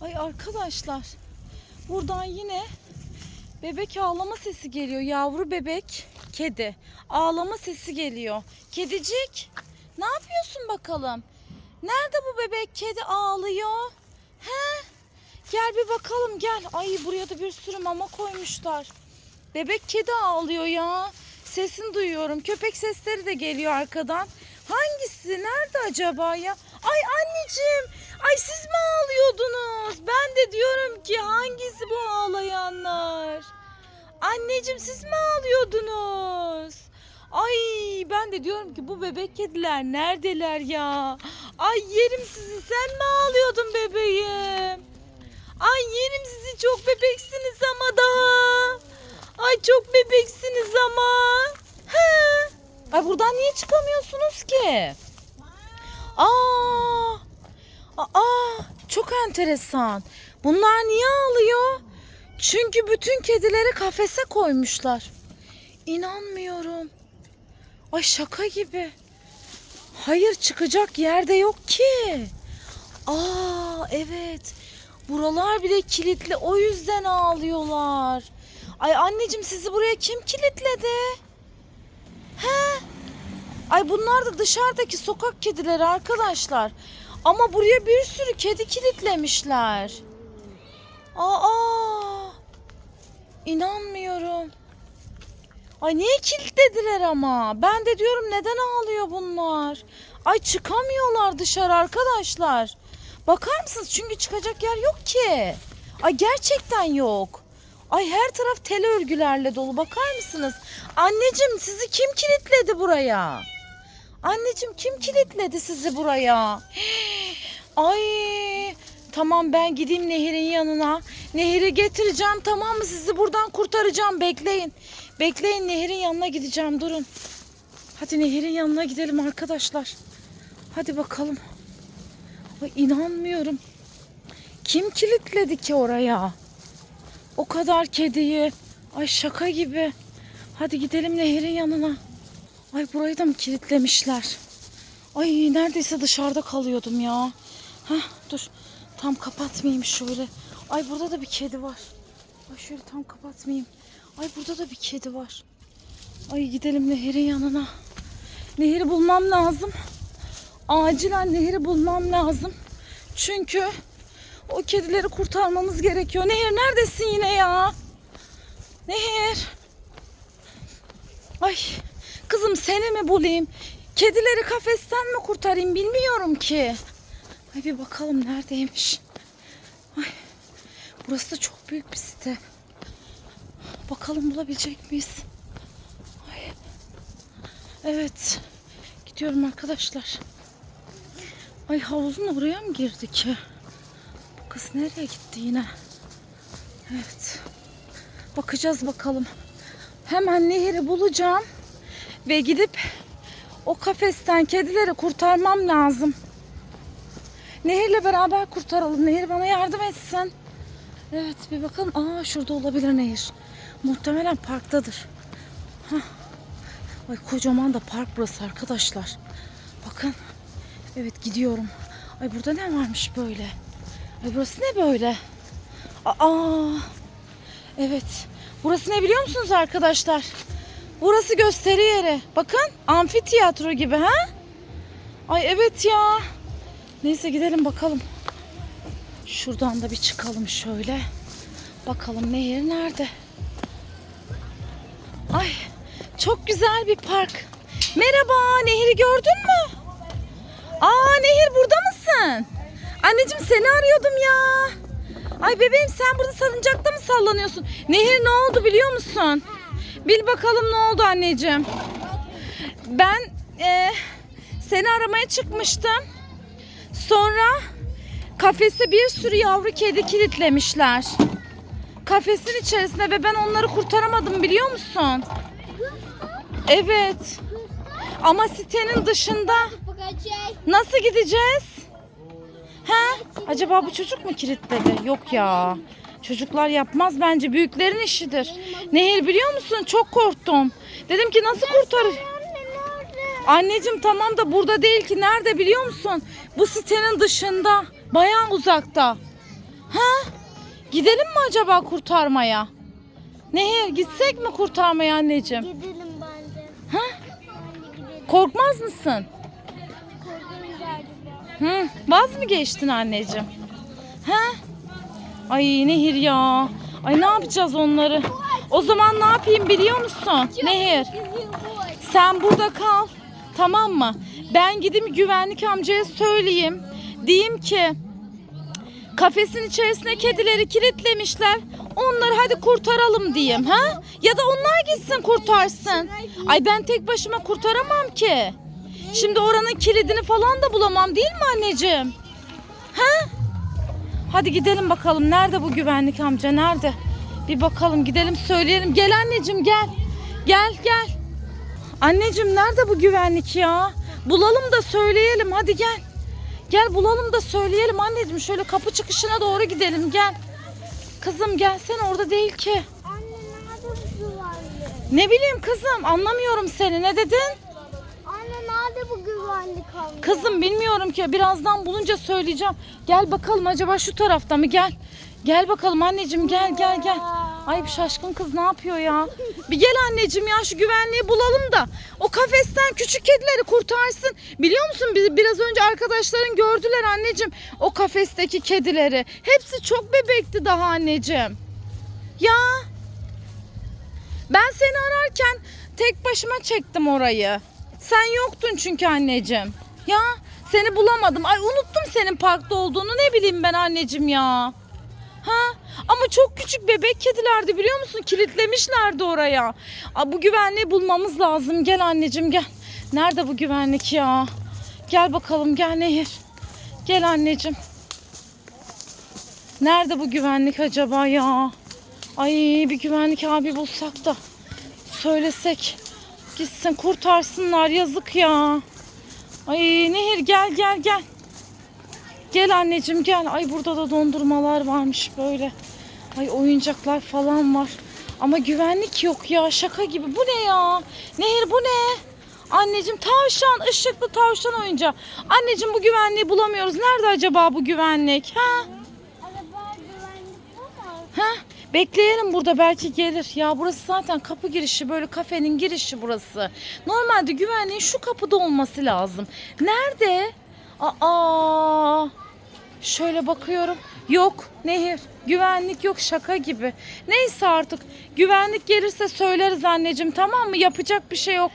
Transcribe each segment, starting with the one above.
Ay arkadaşlar. Buradan yine bebek ağlama sesi geliyor. Yavru bebek kedi. Ağlama sesi geliyor. Kedicik ne yapıyorsun bakalım? Nerede bu bebek kedi ağlıyor? He? Gel bir bakalım gel. Ay buraya da bir sürü mama koymuşlar. Bebek kedi ağlıyor ya. Sesini duyuyorum. Köpek sesleri de geliyor arkadan. Hangisi? Nerede acaba ya? Ay anneciğim. Ay siz mi ağlıyordunuz? Ki hangisi bu ağlayanlar? Anneciğim siz mi ağlıyordunuz? Ay ben de diyorum ki bu bebek kediler neredeler ya? Ay yerim sizi sen mi ağlıyordun bebeğim? Ay yerim sizi çok bebeksiniz ama daha. Ay çok bebeksiniz ama. He. Ay buradan niye çıkamıyorsunuz ki? Aa. Aa, çok enteresan. Bunlar niye ağlıyor? Çünkü bütün kedileri kafese koymuşlar. İnanmıyorum. Ay şaka gibi. Hayır çıkacak yerde yok ki. Aa evet. Buralar bile kilitli. O yüzden ağlıyorlar. Ay anneciğim sizi buraya kim kilitledi? He? Ay bunlar da dışarıdaki sokak kedileri arkadaşlar. Ama buraya bir sürü kedi kilitlemişler. Aa! İnanmıyorum. Ay niye kilitlediler ama? Ben de diyorum neden ağlıyor bunlar? Ay çıkamıyorlar dışarı arkadaşlar. Bakar mısınız? Çünkü çıkacak yer yok ki. Ay gerçekten yok. Ay her taraf tel örgülerle dolu. Bakar mısınız? Anneciğim sizi kim kilitledi buraya? Anneciğim kim kilitledi sizi buraya? Ay tamam ben gideyim Nehir'in yanına. Nehir'i getireceğim tamam mı? Sizi buradan kurtaracağım. Bekleyin. Bekleyin Nehir'in yanına gideceğim. Durun. Hadi Nehir'in yanına gidelim arkadaşlar. Hadi bakalım. Ay inanmıyorum. Kim kilitledi ki oraya? O kadar kediyi. Ay şaka gibi. Hadi gidelim Nehir'in yanına. Ay burayı da mı kilitlemişler? Ay neredeyse dışarıda kalıyordum ya. Hah dur. Tam kapatmayayım şöyle. Ay burada da bir kedi var. Ay şöyle tam kapatmayayım. Ay burada da bir kedi var. Ay gidelim Nehir'in yanına. Nehir'i bulmam lazım. Acilen Nehir'i bulmam lazım. Çünkü o kedileri kurtarmamız gerekiyor. Nehir neredesin yine ya? Nehir. Ay kızım seni mi bulayım? Kedileri kafesten mi kurtarayım bilmiyorum ki. Ay bir bakalım neredeymiş. Ay burası da çok büyük bir site. Bakalım bulabilecek miyiz? Ay. Evet. Gidiyorum arkadaşlar. Ay havuzun oraya mı girdi ki? Bu kız nereye gitti yine? Evet. Bakacağız bakalım. Hemen nehri bulacağım. Ve gidip o kafesten kedileri kurtarmam lazım. Nehirle beraber kurtaralım. Nehir bana yardım etsin. Evet bir bakalım. Aa şurada olabilir nehir. Muhtemelen parktadır. Hah. Ay kocaman da park burası arkadaşlar. Bakın. Evet gidiyorum. Ay burada ne varmış böyle? Ay burası ne böyle? Aa. Evet. Burası ne biliyor musunuz arkadaşlar? Burası gösteri yeri. Bakın amfiteyatro gibi ha? Ay evet ya. Neyse gidelim bakalım. Şuradan da bir çıkalım şöyle. Bakalım nehir nerede? Ay çok güzel bir park. Merhaba Nehir'i gördün mü? Aa Nehir burada mısın? Anneciğim seni arıyordum ya. Ay bebeğim sen burada salıncakta mı sallanıyorsun? Nehir ne oldu biliyor musun? Bil bakalım ne oldu anneciğim. Ben e, seni aramaya çıkmıştım. Sonra kafese bir sürü yavru kedi kilitlemişler. Kafesin içerisinde ve ben onları kurtaramadım biliyor musun? Evet. Ama sitenin dışında nasıl gideceğiz? Ha? Acaba bu çocuk mu kilitledi? Yok ya. Çocuklar yapmaz bence büyüklerin işidir. Nehir biliyor musun? Çok korktum. Dedim ki nasıl kurtarır? Anneciğim tamam da burada değil ki. Nerede biliyor musun? Bu sitenin dışında. Bayağı uzakta. Ha? Gidelim mi acaba kurtarmaya? Nehir gitsek mi kurtarmaya anneciğim? Gidelim bence. Ha? Korkmaz mısın? Acaba. Hı, vaz mı geçtin anneciğim? Ha? Ay Nehir ya. Ay ne yapacağız onları? O zaman ne yapayım biliyor musun? Nehir. Sen burada kal. Tamam mı? Ben gideyim güvenlik amcaya söyleyeyim. Diyeyim ki kafesin içerisine kedileri kilitlemişler. Onları hadi kurtaralım diyeyim ha? Ya da onlar gitsin kurtarsın. Ay ben tek başıma kurtaramam ki. Şimdi oranın kilidini falan da bulamam değil mi anneciğim? Ha? Hadi gidelim bakalım. Nerede bu güvenlik amca? Nerede? Bir bakalım gidelim söyleyelim. Gel anneciğim gel. Gel gel. Anneciğim nerede bu güvenlik ya? Bulalım da söyleyelim. Hadi gel. Gel bulalım da söyleyelim anneciğim. Şöyle kapı çıkışına doğru gidelim. Gel. Kızım gelsene orada değil ki. Anne nerede bu güvenlik? Ne bileyim kızım anlamıyorum seni. Ne dedin? Bu güvenlik amca? Kızım bilmiyorum ki. Birazdan bulunca söyleyeceğim. Gel bakalım acaba şu tarafta mı? Gel. Gel bakalım anneciğim gel gel gel. Ay bir şaşkın kız ne yapıyor ya? Bir gel anneciğim ya şu güvenliği bulalım da o kafesten küçük kedileri kurtarsın. Biliyor musun bizi biraz önce arkadaşların gördüler anneciğim o kafesteki kedileri. Hepsi çok bebekti daha anneciğim. Ya ben seni ararken tek başıma çektim orayı. Sen yoktun çünkü anneciğim. Ya seni bulamadım. Ay unuttum senin parkta olduğunu ne bileyim ben anneciğim ya. Ha? Ama çok küçük bebek kedilerdi biliyor musun? Kilitlemişlerdi oraya. Aa, bu güvenliği bulmamız lazım. Gel anneciğim gel. Nerede bu güvenlik ya? Gel bakalım gel Nehir. Gel anneciğim. Nerede bu güvenlik acaba ya? Ay bir güvenlik abi bulsak da söylesek gitsin kurtarsınlar yazık ya. Ay Nehir gel gel gel. Gel anneciğim gel. Ay burada da dondurmalar varmış böyle. Ay oyuncaklar falan var. Ama güvenlik yok ya şaka gibi. Bu ne ya? Nehir bu ne? Anneciğim tavşan, ışıklı tavşan oyuncağı. Anneciğim bu güvenliği bulamıyoruz. Nerede acaba bu güvenlik? Ha? Araba güvenlik? Ha? Bekleyelim burada belki gelir. Ya burası zaten kapı girişi böyle kafenin girişi burası. Normalde güvenliğin şu kapıda olması lazım. Nerede? Aa! Şöyle bakıyorum. Yok Nehir. Güvenlik yok şaka gibi. Neyse artık. Güvenlik gelirse söyleriz anneciğim tamam mı? Yapacak bir şey yok.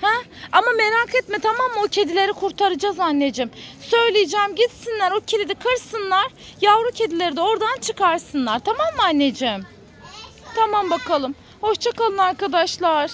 Ha? Ama merak etme tamam mı? O kedileri kurtaracağız anneciğim. Söyleyeceğim gitsinler o kilidi kırsınlar. Yavru kedileri de oradan çıkarsınlar. Tamam mı anneciğim? Tamam bakalım. Hoşçakalın arkadaşlar.